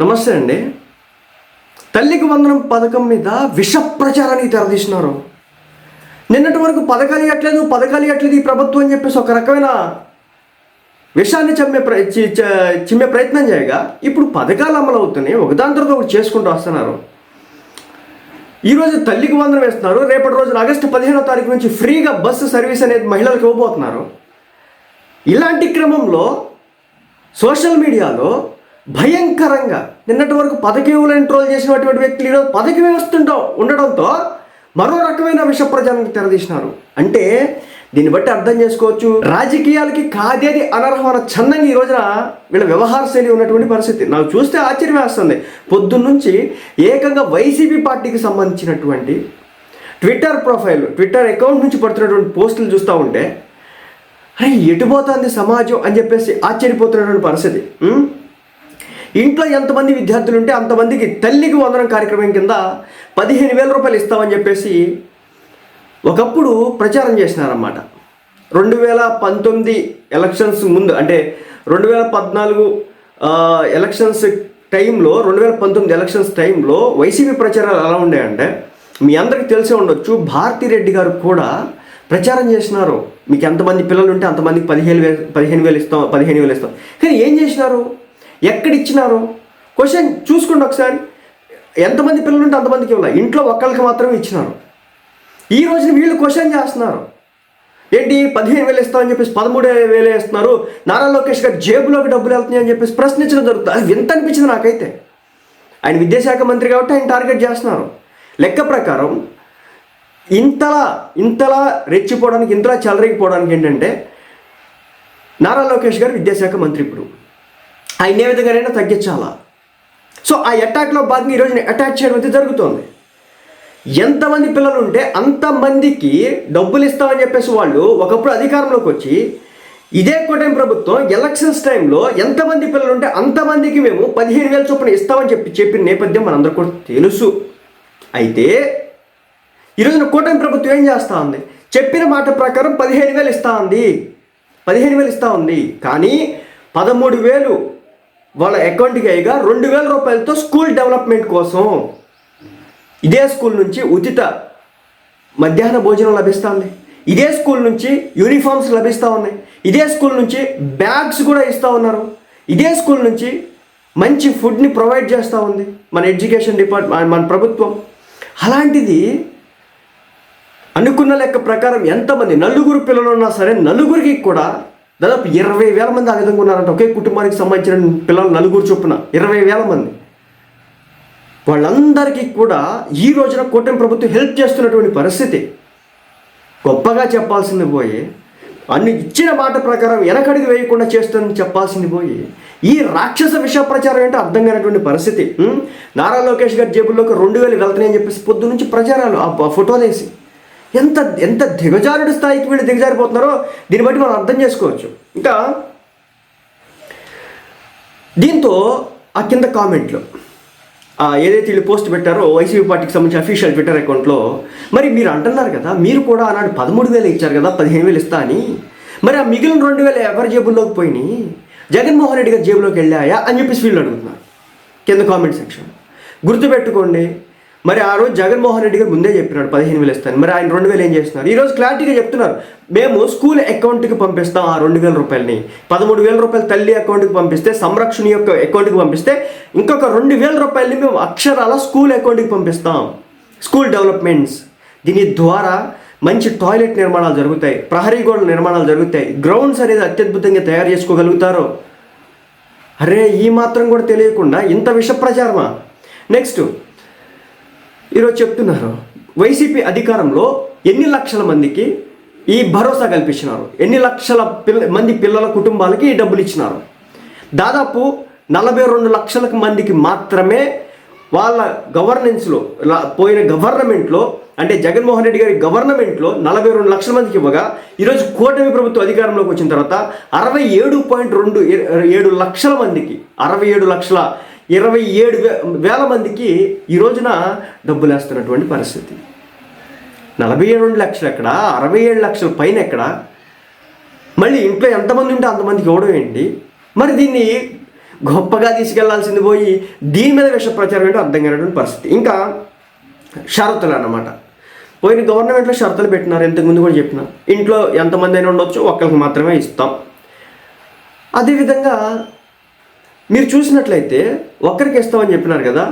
నమస్తే అండి. తల్లికి వందనం పథకం మీద విష ప్రచారానికి తెరదీసినారు. నిన్నటి వరకు పథకాలు ఇవ్వట్లేదు పథకాలు ఇవ్వట్లేదు ఈ ప్రభుత్వం అని చెప్పేసి ఒక రకమైన విషాన్ని చమ్మే ప్ర చిమ్మే ప్రయత్నం చేయగా ఇప్పుడు పథకాలు అమలు అవుతున్నాయి ఒకదాని తర్వాత ఒకటి చేసుకుంటూ వస్తున్నారు. ఈరోజు తల్లికి వందనం వేస్తున్నారు రేపటి రోజున ఆగస్టు పదిహేనో తారీఖు నుంచి ఫ్రీగా బస్సు సర్వీస్ అనేది మహిళలకు ఇవ్వబోతున్నారు. ఇలాంటి క్రమంలో సోషల్ మీడియాలో భయంకరంగా. నిన్నటి వరకు పదకీవులను ట్రోల్ చేసినటువంటి వ్యక్తులు ఈరోజు పదకి వ్యవస్థ ఉండడంతో మరో రకమైన విష ప్రజలను తెరదీసినారు. అంటే దీన్ని బట్టి అర్థం చేసుకోవచ్చు రాజకీయాలకి కాదేది అనర్హమైన చందంగా ఈ రోజున వీళ్ళ వ్యవహార శైలి ఉన్నటువంటి పరిస్థితి. నాకు చూస్తే ఆశ్చర్యం వేస్తుంది. పొద్దున్నుంచి ఏకంగా వైసీపీ పార్టీకి సంబంధించినటువంటి ట్విట్టర్ ప్రొఫైల్ ట్విట్టర్ అకౌంట్ నుంచి పడుతున్నటువంటి పోస్టులు చూస్తూ ఉంటే అరే ఎటుపోతుంది సమాజం అని చెప్పేసి ఆశ్చర్యపోతున్నటువంటి పరిస్థితి. ఇంట్లో ఎంతమంది విద్యార్థులు ఉంటే అంతమందికి తల్లికి వందనం కార్యక్రమం కింద పదిహేను వేల రూపాయలు ఇస్తామని చెప్పేసి ఒకప్పుడు ప్రచారం చేసినారన్నమాట. రెండు వేల పంతొమ్మిది ఎలక్షన్స్ ముందు అంటే రెండు వేల పద్నాలుగు ఎలక్షన్స్ టైంలో రెండు వేల పంతొమ్మిది ఎలక్షన్స్ టైంలో వైసీపీ ప్రచారాలు ఎలా ఉండాయంటే మీ అందరికీ తెలిసే ఉండొచ్చు భారతిరెడ్డి గారు కూడా ప్రచారం చేసినారు. మీకు ఎంతమంది పిల్లలు ఉంటే అంతమందికి పదిహేను వేలు పదిహేను వేలు ఇస్తాం పదిహేను వేలు ఇస్తాం. కానీ ఏం చేసినారు? ఎక్కడ ఇచ్చినారు క్వశ్చన్ చూసుకోండి ఒకసారి. ఎంతమంది పిల్లలు ఉంటే అంతమందికి ఇవ్వాలి ఇంట్లో ఒక్కళ్ళకి మాత్రమే ఇచ్చినారు. ఈ రోజున వీళ్ళు క్వశ్చన్ చేస్తున్నారు. ఏంటి? పదిహేను వేలు ఇస్తామని చెప్పేసి పదమూడు వేలు వేస్తున్నారు నారా లోకేష్ గారు జేబులోకి డబ్బులు వెళ్తున్నాయి అని చెప్పేసి ప్రశ్నించడం జరుగుతుంది. అది వింత అనిపించింది నాకైతే. ఆయన విద్యాశాఖ మంత్రి కాబట్టి ఆయన టార్గెట్ చేస్తున్నారు. లెక్క ప్రకారం ఇంతలా ఇంతలా రెచ్చిపోవడానికి ఇంతలా చెలరిగిపోవడానికి ఏంటంటే నారా లోకేష్ గారు విద్యాశాఖ మంత్రి ఇప్పుడు. ఆయన ఏ విధంగానైనా తగ్గించాలా? సో ఆ అటాక్లో భాగంగా ఈరోజు అటాక్ చేయడం అయితే జరుగుతోంది. ఎంతమంది పిల్లలు ఉంటే అంతమందికి డబ్బులు ఇస్తామని చెప్పేసి వాళ్ళు ఒకప్పుడు అధికారంలోకి వచ్చి ఇదే కూటమి ప్రభుత్వం ఎలక్షన్స్ టైంలో ఎంతమంది పిల్లలు ఉంటే అంతమందికి మేము పదిహేను వేల చొప్పున ఇస్తామని చెప్పి చెప్పిన నేపథ్యం మనందరూ కూడా తెలుసు. అయితే ఈరోజున కూటమి ప్రభుత్వం ఏం చేస్తూ ఉంది చెప్పిన మాట ప్రకారం పదిహేను వేలు ఇస్తా ఉంది పదిహేను వేలు ఇస్తా ఉంది. కానీ పదమూడు వేలు వాళ్ళ అకౌంట్కి అయ్యగా రెండు వేల రూపాయలతో స్కూల్ డెవలప్మెంట్ కోసం ఇదే స్కూల్ నుంచి ఉచిత మధ్యాహ్న భోజనం లభిస్తుంది ఇదే స్కూల్ నుంచి యూనిఫామ్స్ లభిస్తూ ఉన్నాయి. ఇదే స్కూల్ నుంచి బ్యాగ్స్ కూడా ఇస్తూ ఉన్నారు. ఇదే స్కూల్ నుంచి మంచి ఫుడ్ని ప్రొవైడ్ చేస్తూ ఉంది మన ఎడ్యుకేషన్ డిపార్ట్మెంట్ మన ప్రభుత్వం. అలాంటిది అనుకున్న లెక్క ప్రకారం ఎంతమంది నలుగురు పిల్లలు ఉన్నా సరే నలుగురికి కూడా దాదాపు ఇరవై వేల మంది ఆ విధంగా ఉన్నారంట. ఒకే కుటుంబానికి సంబంధించిన పిల్లలు నలుగురు చొప్పున. ఇరవై వేల మంది. వాళ్ళందరికీ కూడా ఈ రోజున కూటమి ప్రభుత్వం హెల్ప్ చేస్తున్నటువంటి పరిస్థితి. గొప్పగా చెప్పాల్సింది పోయి అన్ని ఇచ్చిన మాట ప్రకారం వెనకడికి వేయకుండా చేస్తుందని చెప్పాల్సింది పోయి ఈ రాక్షస విష ప్రచారం ఏంటో అర్థం కానటువంటి పరిస్థితి. నారా లోకేష్ గారి జేబుల్లోకి రెండు వేలు వెళ్తున్నాయని చెప్పేసి పొద్దు నుంచి ప్రచారాలు ఆ ఫోటోలేసి. ఫోటోలు వేసి ఎంత ఎంత దిగజారుడు స్థాయికి వీళ్ళు దిగజారిపోతున్నారో దీన్ని బట్టి మనం అర్థం చేసుకోవచ్చు. ఇంకా దీంతో ఆ కింద కామెంట్లు. ఏదైతే వీళ్ళు పోస్ట్ పెట్టారో వైసీపీ పార్టీకి సంబంధించిన అఫీషియల్ ట్విట్టర్ అకౌంట్లో మరి మీరు అంటున్నారు కదా మీరు కూడా ఆనాడు పదమూడు వేలు ఇచ్చారు కదా పదిహేను వేలు ఇస్తా అని. మరి ఆ మిగిలిన రెండు వేలు ఎవరి జేబుల్లోకి పోయినాయి? జగన్మోహన్ రెడ్డి గారి జేబులోకి వెళ్ళాయా అని చెప్పేసి వీళ్ళు అడుగుతున్నారు. కింద కామెంట్ సెక్షన్. గుర్తుపెట్టుకోండి మరి ఆ రోజు జగన్మోహన్ రెడ్డి గారు ముందే చెప్పినాడు పదిహేను వేలు ఇస్తాను మరి ఆయన రెండు వేలు ఏం చేస్తున్నారు? ఈ రోజు క్లారిటీగా చెప్తున్నారు. మేము స్కూల్ అకౌంట్కి పంపిస్తాం ఆ రెండు వేల రూపాయలని. పదమూడు వేల రూపాయలు తల్లి అకౌంట్కి పంపిస్తే సంరక్షణ యొక్క అకౌంట్కి పంపిస్తే ఇంకొక రెండు వేల రూపాయలని మేము అక్షరాల స్కూల్ అకౌంట్కి పంపిస్తాం. School developments. దీని ద్వారా మంచి టాయిలెట్ నిర్మాణాలు జరుగుతాయి ప్రహరీ గోడల నిర్మాణాలు జరుగుతాయి. గ్రౌండ్స్ అనేది అత్యద్భుతంగా తయారు చేసుకోగలుగుతారు. అరే ఈ మాత్రం కూడా తెలియకుండా ఇంత విష ప్రచారమా నెక్స్ట్ ఈరోజు చెప్తున్నారు. వైసీపీ అధికారంలో ఎన్ని లక్షల మందికి ఈ భరోసా కల్పించినారు? ఎన్ని లక్షల పిల్ల మంది పిల్లల కుటుంబాలకి ఈ డబ్బులు ఇచ్చినారు? దాదాపు నలభై రెండు లక్షల మందికి మాత్రమే వాళ్ళ గవర్నెన్స్లో పోయిన గవర్నమెంట్లో అంటే జగన్మోహన్ రెడ్డి గారి గవర్నమెంట్లో నలభై రెండు లక్షల మందికి ఇవ్వగా ఈరోజు కూటమి ప్రభుత్వం అధికారంలోకి వచ్చిన తర్వాత అరవై ఏడు పాయింట్ రెండు ఏడు లక్షల మందికి అరవై ఏడు లక్షల ఇరవై ఏడు వే- వేల మందికి ఈ రోజున డబ్బులు వేస్తున్నటువంటి పరిస్థితి. నలభై ఏడు లక్షలు ఎక్కడ? అరవై ఏడు లక్షల పైన ఎక్కడ? మళ్ళీ ఇంట్లో ఎంతమంది ఉంటే అంతమందికి ఇవ్వడం ఏంటి? మరి దీన్ని గొప్పగా తీసుకెళ్ళాల్సింది పోయి దీని మీద విష ప్రచారం ఏంటో అర్థం కానటువంటి పరిస్థితి. ఇంకా షరతులు అన్నమాట. పోయిన గవర్నమెంట్లో షరతులు పెట్టినారు. ఇంతకుముందు కూడా చెప్పిన. ఇంట్లో ఎంతమంది అయినా ఉండొచ్చు ఒక్కరికి మాత్రమే ఇస్తాం. అదేవిధంగా మీరు చూసినట్లయితే ఒక్కరికి ఇస్తామని చెప్పినారు కదా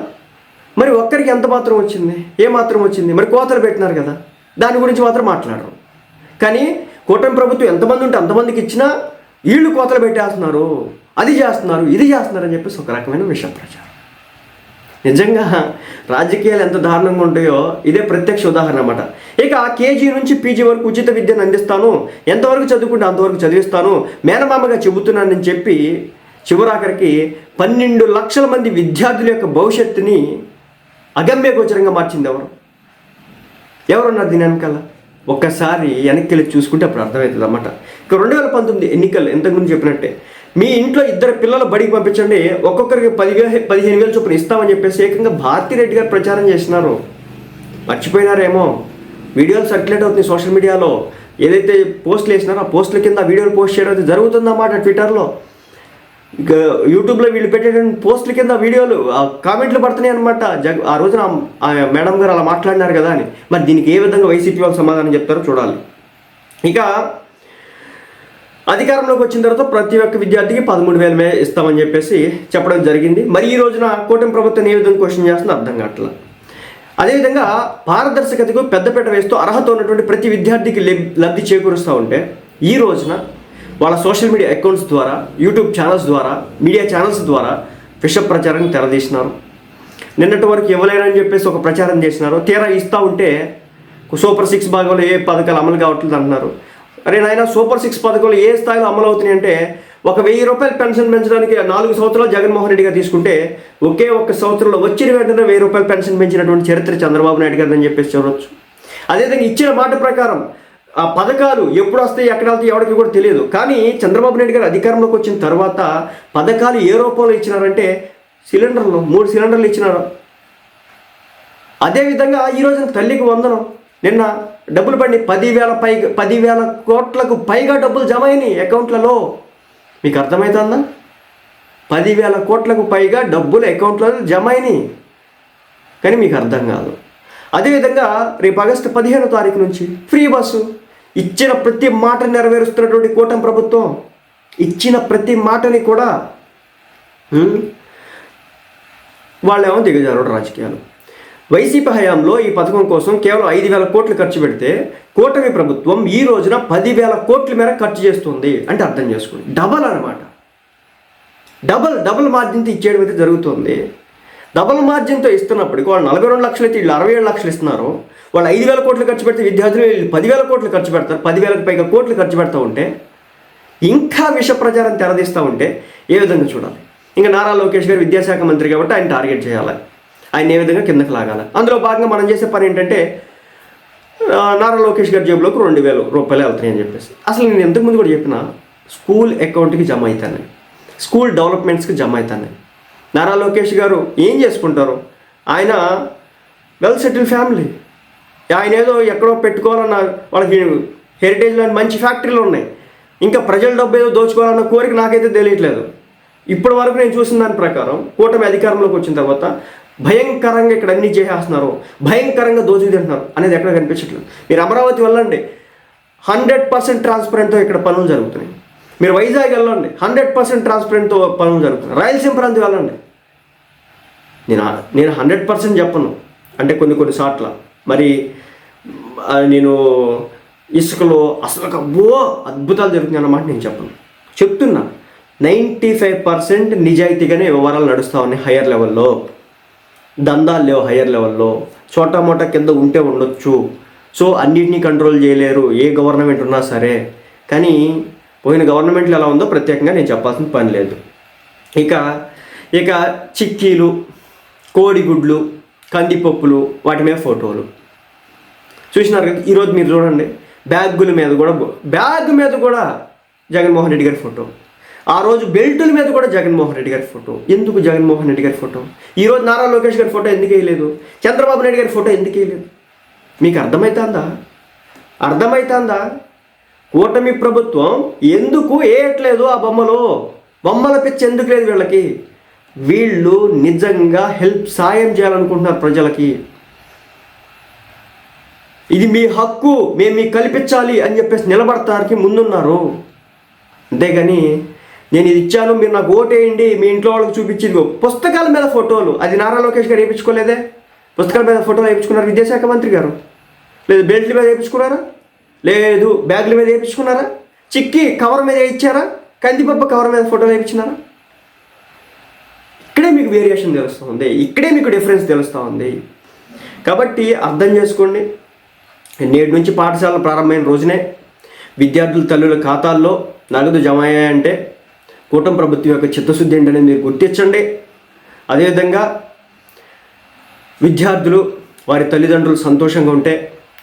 మరి ఒక్కరికి ఎంత మాత్రం వచ్చింది? ఏ మాత్రం వచ్చింది? మరి కోతలు పెట్టినారు కదా దాని గురించి మాత్రం మాట్లాడరు. కానీ కూటమి ప్రభుత్వం ఎంతమంది ఉంటే అంతమందికి ఇచ్చినా వీళ్ళు కోతలు పెట్టేస్తున్నారు అది చేస్తున్నారు ఇది చేస్తున్నారు అని చెప్పేసి ఒక రకమైన విష ప్రచారం నిజంగా రాజకీయాలు ఎంత దారుణంగా ఉంటాయో ఇదే ప్రత్యక్ష ఉదాహరణ అన్నమాట. ఇక కేజీ నుంచి పీజీ వరకు ఉచిత విద్యను అందిస్తాను ఎంతవరకు చదువుకుంటే అంతవరకు చదివిస్తాను మేనమామగా చెబుతున్నానని చెప్పి చివరాఖరికి పన్నెండు లక్షల మంది విద్యార్థుల యొక్క భవిష్యత్తుని అగమ్య గోచరంగా మార్చింది ఎవరు? ఎవరున్నారు దీని వెనకాల? ఒక్కసారి వెనక్కి వెళ్ళి చూసుకుంటే అప్పుడు అర్థమవుతుంది అన్నమాట. ఇక రెండు వేల పంతొమ్మిది ఎన్నికలు ఇంతకుముందు చెప్పినట్టే. మీ ఇంట్లో ఇద్దరు పిల్లలు బడికి పంపించండి ఒక్కొక్కరికి పదివేలు పదిహేను వేలు చొప్పున ఇస్తామని చెప్పేసి ఏకంగా భారతిరెడ్డి గారు ప్రచారం చేసినారు. మర్చిపోయినారేమో? వీడియోలు సర్క్యులేట్ అవుతుంది సోషల్ మీడియాలో. ఏదైతే పోస్టులు వేసినారో ఆ పోస్టుల కింద వీడియోలు పోస్ట్ చేయడం అయితే జరుగుతుందన్నమాట ట్విట్టర్లో. యూట్యూబ్లో వీళ్ళు పెట్టేటువంటి పోస్టుల కింద వీడియోలు కామెంట్లు పడుతున్నాయి అనమాట జగ్ ఆ రోజున ఆ మేడం గారు అలా మాట్లాడినారు కదా అని. మరి దీనికి ఏ విధంగా వైసీపీ వాళ్ళు సమాధానం చెప్తారో చూడాలి. ఇక అధికారంలోకి వచ్చిన తర్వాత ప్రతి ఒక్క విద్యార్థికి పదమూడు వేల మే ఇస్తామని చెప్పేసి చెప్పడం జరిగింది. మరి ఈ రోజున కూటమి ప్రభుత్వం ఏ విధంగా క్వశ్చన్ చేస్తుందో అర్థం కావట్లా. అదేవిధంగా పారదర్శకతకు పెద్దపీట వేస్తూ అర్హత ఉన్నటువంటి ప్రతి విద్యార్థికి లబ్- లబ్ధి చేకూరుస్తూ ఉంటే ఈ రోజున వాళ్ళ సోషల్ మీడియా అకౌంట్స్ ద్వారా యూట్యూబ్ ఛానల్స్ ద్వారా మీడియా ఛానల్స్ ద్వారా విష ప్రచారాన్ని తెరదీసినారు. నిన్నటి వరకు ఇవ్వలేరని చెప్పేసి ఒక ప్రచారం చేసినారు. తీరా ఇస్తూ ఉంటే సూపర్ సిక్స్ భాగంలో ఏ పథకాలు అమలు కావట్లేదు అంటున్నారు. అరే నాయన సూపర్ సిక్స్ పథకాలు ఏ స్థాయిలో అమలు అవుతున్నాయి అంటే ఒక వెయ్యి రూపాయలు పెన్షన్ పెంచడానికి నాలుగు సంవత్సరాలు జగన్మోహన్ రెడ్డి గారు తీసుకుంటే ఒకే ఒక్క సంవత్సరంలో వచ్చిన వెంటనే వెయ్యి రూపాయలు పెన్షన్ పెంచినటువంటి చరిత్ర చంద్రబాబు నాయుడు గారు అని చెప్పేసి చూడవచ్చు అదేవిధంగా ఇచ్చిన మాట ప్రకారం ఆ పథకాలు ఎప్పుడు వస్తాయి ఎక్కడ వెళ్తాయి ఎవరికి కూడా తెలియదు. కానీ చంద్రబాబు నాయుడు గారు అధికారంలోకి వచ్చిన తర్వాత పథకాలు ఏ రూపంలో ఇచ్చినారంటే సిలిండర్లు మూడు సిలిండర్లు ఇచ్చినారు. అదేవిధంగా ఈ రోజున తల్లికి వందనం. నిన్న డబ్బులు పడి పదివేల పైగా పదివేల కోట్లకు పైగా డబ్బులు జమ అయినాయి అకౌంట్లలో. మీకు అర్థమవుతుందా పదివేల కోట్లకు పైగా డబ్బులు అకౌంట్లలో జమ అయినాయి. కానీ మీకు అర్థం కాదు. అదేవిధంగా రేపు ఆగస్టు పదిహేనో తారీఖు నుంచి ఫ్రీ బస్సు. ఇచ్చిన ప్రతి మాట నెరవేరుస్తున్నటువంటి కూటమి ప్రభుత్వం ఇచ్చిన ప్రతి మాటని కూడా వాళ్ళేమో దిగజారు రాజకీయాలు. వైసీపీ హయాంలో ఈ పథకం కోసం కేవలం ఐదు వేల కోట్లు ఖర్చు పెడితే కూటమి ప్రభుత్వం ఈ రోజున పదివేల కోట్ల మేర ఖర్చు చేస్తుంది అంటే అర్థం చేసుకోండి. డబల్ అనమాట డబల్ డబల్ మార్జిన్తో ఇచ్చేయడం అయితే జరుగుతుంది. డబల్ మార్జిన్తో ఇస్తున్నప్పటికీ వాళ్ళు నలభై రెండు లక్షలు అయితే వీళ్ళు అరవై ఏడు లక్షలు ఇస్తున్నారు. వాళ్ళు ఐదు వేల కోట్లు ఖర్చు పెడితే విద్యార్థులు వీళ్ళు పదివేల కోట్లు ఖర్చు పెడతారు పదివేలకు పైగా కోట్లు ఖర్చు పెడతా ఉంటే ఇంకా విష ప్రచారం తెరదీస్తూ ఉంటే ఏ విధంగా చూడాలి? ఇంకా నారా లోకేష్ గారు విద్యాశాఖ మంత్రి కాబట్టి ఆయన టార్గెట్ చేయాలి. ఆయన ఏ విధంగా కిందకి లాగాలి? అందులో భాగంగా మనం చేసే పని ఏంటంటే నారా లోకేష్ గారి జేబులోకి రెండు వేలు రూపాయలు వెళ్తాయి అని చెప్పేసి. అసలు నేను ఎంతకుముందు కూడా చెప్పిన స్కూల్ అకౌంట్కి జమ అవుతాను స్కూల్ డెవలప్మెంట్స్కి జమ అవుతాను నారా లోకేష్ గారు ఏం చేసుకుంటారు? ఆయన వెల్ సెటిల్ ఫ్యామిలీ ఆయన ఏదో ఎక్కడో పెట్టుకోవాలన్న వాళ్ళకి హెరిటేజ్లో మంచి ఫ్యాక్టరీలు ఉన్నాయి. ఇంకా ప్రజల డబ్బు ఏదో దోచుకోవాలన్న కోరిక నాకైతే తెలియట్లేదు. ఇప్పటి వరకు నేను చూసిన దాని ప్రకారం కూటమి అధికారంలోకి వచ్చిన తర్వాత భయంకరంగా ఇక్కడ అన్ని చేసేస్తున్నారు. భయంకరంగా దోచుకు తింటున్నారు అనేది ఎక్కడ కనిపించట్లేదు. మీరు అమరావతి వెళ్ళండి. హండ్రెడ్ పర్సెంట్ ట్రాన్స్పరెంట్తో ఇక్కడ పనులు జరుగుతున్నాయి. మీరు వైజాగ్ వెళ్ళండి. హండ్రెడ్ పర్సెంట్ ట్రాన్స్పరెంట్తో పనులు జరుగుతుంది రాయలసీమ ప్రాంతం వెళ్ళండి. నేను నేను హండ్రెడ్ పర్సెంట్ చెప్పను. అంటే కొన్ని కొన్ని సార్ట్ల మరి నేను ఇసుకలో అసలు ఒక ఓ అద్భుతాలు జరుగుతుంది అన్నమాట నేను చెప్పను. చెప్తున్నా. నైంటీ ఫైవ్ పర్సెంట్ నిజాయితీగానే వ్యవహారాలు నడుస్తూ ఉన్నాయి హయ్యర్ లెవెల్లో. దందాలు లేవు హయ్యర్ లెవెల్లో. చోటా మోటా కింద ఉంటే ఉండొచ్చు. సో అన్నిటినీ కంట్రోల్ చేయలేరు. ఏ గవర్నమెంట్ ఉన్నా సరే. కానీ పోయిన గవర్నమెంట్లో ఎలా ఉందో ప్రత్యేకంగా నేను చెప్పాల్సిన పని లేదు. ఇక ఇక చిక్కీలు కోడిగుడ్లు కందిపప్పులు వాటి మీద ఫోటోలు. చూసినారు కదా ఈరోజు మీరు చూడండి బ్యాగుల మీద కూడా బ్యాగ్ మీద కూడా జగన్మోహన్ రెడ్డి గారి ఫోటో. ఆ రోజు బెల్టుల మీద కూడా జగన్మోహన్ రెడ్డి గారి ఫోటో. ఎందుకు జగన్మోహన్ రెడ్డి గారి ఫోటో? ఈరోజు నారా లోకేష్ గారి ఫోటో ఎందుకు వేయలేదు? చంద్రబాబు నాయుడు గారి ఫోటో ఎందుకు వేయలేదు? మీకు అర్థమవుతుందా అర్థమవుతుందా కూటమి ప్రభుత్వం ఎందుకు వేయట్లేదు ఆ బొమ్మలో? బొమ్మల పిచ్చి ఎందుకు లేదు వీళ్ళకి? వీళ్ళు నిజంగా హెల్ప్ సాయం చేయాలనుకుంటున్నారు ప్రజలకి. ఇది మీ హక్కు మేము మీకు కల్పించాలి అని చెప్పేసి నిలబడతానికి ముందున్నారు. అంతేగాని నేను ఇది ఇచ్చాను మీరు నాకు ఓటేయండి మీ ఇంట్లో వాళ్ళకి చూపించింది పుస్తకాల మీద ఫోటోలు. అది నారా లోకేష్ గారు వేయించుకోలేదే? పుస్తకాల మీద ఫోటోలు వేయించుకున్నారు విద్యాశాఖ మంత్రి గారు. లేదు బెల్ట్ మీద వేయించుకున్నారా? లేదు బ్యాగుల మీద వేయించుకున్నారా? చిక్కి కవర్ మీద ఇచ్చారా కందిపప్ప కవర్ మీద ఫోటో వేయించినారా? ఇక్కడే మీకు వేరియేషన్ తెలుస్తూ ఉంది. ఇక్కడే మీకు డిఫరెన్స్ తెలుస్తూ ఉంది. కాబట్టి అర్థం చేసుకోండి. నేటి నుంచి పాఠశాల ప్రారంభమైన రోజునే విద్యార్థుల తల్లుల ఖాతాల్లో నగదు జమ అయ్యాయంటే కూటమి ప్రభుత్వం యొక్క చిత్తశుద్ధి ఏంటనేది మీరు గుర్తించండి. అదేవిధంగా విద్యార్థులు వారి తల్లిదండ్రులు సంతోషంగా ఉంటే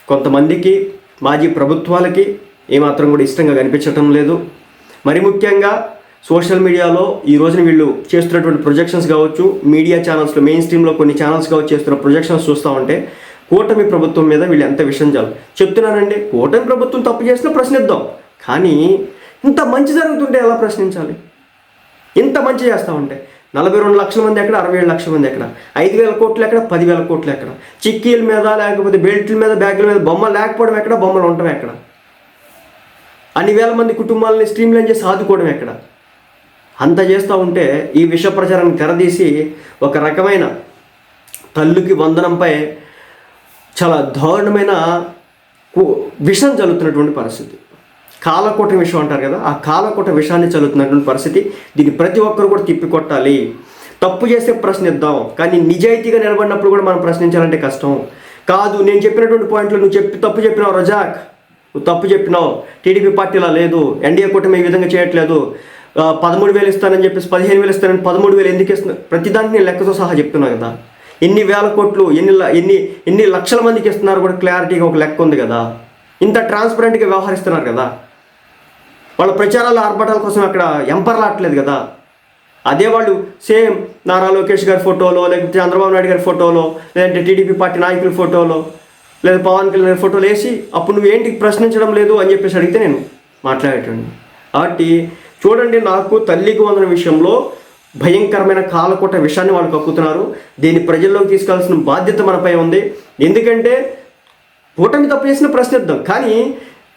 కొంతమందికి మాజీ ప్రభుత్వాలకి ఏమాత్రం కూడా ఇష్టంగా కనిపించటం లేదు. మరి ముఖ్యంగా సోషల్ మీడియాలో ఈ రోజున వీళ్ళు చేస్తున్నటువంటి ప్రొజెక్షన్స్ కావచ్చు మీడియా ఛానల్స్లో మెయిన్ స్ట్రీమ్లో కొన్ని ఛానల్స్ కావచ్చు చేస్తున్న ప్రొజెక్షన్స్ చూస్తూ ఉంటే కూటమి ప్రభుత్వం మీద వీళ్ళు ఎంత విషయం చాలు చెప్తున్నానండి కూటమి ప్రభుత్వం తప్పు చేసినా ప్రశ్నిద్దాం. కానీ ఇంత మంచి జరుగుతుంటే ఎలా ప్రశ్నించాలి? ఇంత మంచి చేస్తూ ఉంటే. నలభై రెండు లక్షల మంది ఎక్కడ? అరవై ఏడు లక్షల మంది ఎక్కడ? ఐదు వేల కోట్లు ఎక్కడ? పదివేల కోట్లు ఎక్కడ? చిక్కీల మీద లేకపోతే బెల్ట్ల మీద బ్యాగుల మీద బొమ్మ లేకపోవడం ఎక్కడ? బొమ్మలు ఉండటం ఎక్కడ? అన్ని వేల మంది కుటుంబాలని స్ట్రీమ్లైన్ చేసి ఆదుకోవడం ఎక్కడ? అంత చేస్తూ ఉంటే ఈ విష ప్రచారాన్ని తెరదీసి ఒక రకమైన తల్లుకి వందనంపై చాలా దారుణమైన విషం చల్లుతున్నటువంటి పరిస్థితి. కాలకోట విషం అంటారు కదా ఆ కాలకోట విషాన్ని చల్లుతున్నటువంటి పరిస్థితి దీన్ని ప్రతి ఒక్కరు కూడా తిప్పికొట్టాలి. తప్పు చేస్తే ప్రశ్నిద్దాం కానీ నిజాయితీగా నిలబడినప్పుడు కూడా మనం ప్రశ్నించాలంటే కష్టం. కాదు నేను చెప్పినటువంటి పాయింట్లు నువ్వు చెప్పి తప్పు చెప్పినావు రజాక్. నువ్వు తప్పు చెప్పినావు. టీడీపీ పార్టీలా లేదు. ఎన్డీఏ కూటమి ఈ విధంగా చేయట్లేదు. పదమూడు వేలు ఇస్తానని చెప్పేసి పదిహేను వేలు ఇస్తానని పదమూడు వేలు ఎందుకు ఇస్తున్నా? ప్రతిదానికి నేను లెక్కతో సహా చెప్తున్నా కదా. ఎన్ని వేల కోట్లు ఎన్ని ల- ఎన్ని ఎన్ని లక్షల మందికి ఇస్తున్నారు కూడా క్లారిటీగా ఒక లెక్క ఉంది కదా. ఇంత ట్రాన్స్పరెంట్గా వ్యవహరిస్తున్నారు కదా. వాళ్ళ ప్రచారాల ఆర్భటాల కోసం అక్కడ ఎంపర్లాట్లేదు కదా. అదే వాళ్ళు సేమ్ నారా లోకేష్ గారి ఫోటోలో లేకపోతే చంద్రబాబు నాయుడు గారి ఫోటోలో లేదంటే టీడీపీ పార్టీ నాయకుల ఫోటోలో లేదా పవన్ కళ్యాణ్ ఫోటోలు వేసి అప్పుడు నువ్వేంటి ప్రశ్నించడం లేదు అని చెప్పేసి అడిగితే నేను మాట్లాడేటండి కాబట్టి చూడండి నాకు తల్లికి వందన విషయంలో భయంకరమైన కాలకోట విషయాన్ని వాళ్ళు కక్కుతున్నారు. దీన్ని ప్రజల్లోకి తీసుకెళ్ళాల్సిన బాధ్యత మనపై ఉంది. ఎందుకంటే కూటమి తప్పు చేసిన ప్రశ్నిద్దాం కానీ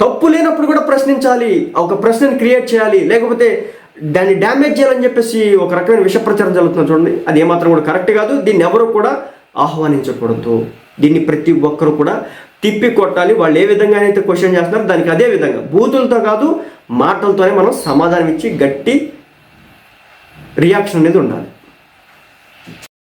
తప్పు లేనప్పుడు కూడా ప్రశ్నించాలి ఒక ప్రశ్నని క్రియేట్ చేయాలి లేకపోతే దాన్ని డ్యామేజ్ చేయాలని చెప్పేసి ఒక రకమైన విష ప్రచారం జరుగుతుంది చూడండి. అది ఏమాత్రం కూడా కరెక్ట్ కాదు. దీన్ని ఎవరు కూడా ఆహ్వానించకూడదు. దీన్ని ప్రతి ఒక్కరు కూడా తిప్పి కొట్టాలి వాళ్ళు ఏ విధంగా అయితే క్వశ్చన్ చేస్తున్నారో దానికి అదే విధంగా బూతులతో కాదు మాటలతోనే మనం సమాధానం ఇచ్చి గట్టి రియాక్షన్ అనేది ఉండాలి.